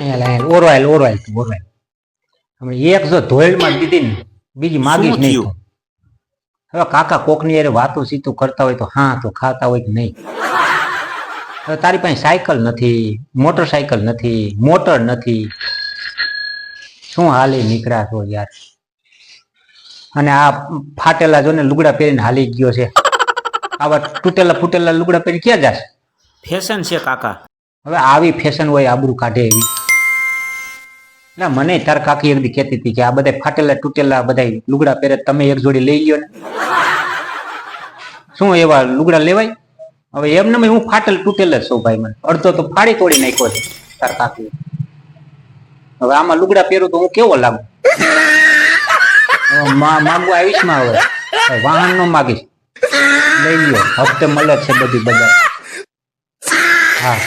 લાય, ઓરવાયેલ ઓરવાયેલ તું, ઓરવાયેલ હવે એક જો ધોઈલમાં દીધી ને બીજી નહીં હવે કાકા કોકની યાર વાતો સીતું કરતા હોય તો હા તો ખાતા હોય કે નહીં. હવે તારી પાસે સાયકલ નથી મોટરસાયકલ નથી મોટર નથી. શું હાલી નીકળ્યા છો યાર? અને આ ફાટેલા જો ને લુગડા પહેરીને હાલી ગયો છે. આવા તૂટેલા ફૂટેલા લુગડા પહેરી ક્યાં જાશે? ફેશન છે કાકા. હવે આવી ફેશન હોય આબરૂ કાઢે એવી. ના, મને તાર કાકી એક દી કહેતી હતી કે આ બધા ફાટેલા તૂટેલા બધા લુગડા પહેરે તમે એક જોડી લઈ લ્યો ને. શું એવા લુગડા લેવાય? હવે એમને મેં હું ફાટેલ તૂટેલ જ છું ભાઈ મને. અડધો તો ફાડી તોડી નાખ્યો છે તાર કાકી. હવે આમાં લુગડા પહેરું તો હું કેવો લાગુ? માંગુ આવીશમાં હવે વાહન નો માગીશ. લઈ લ્યો. હપ્તે મળે છે બધી બજાર. હા.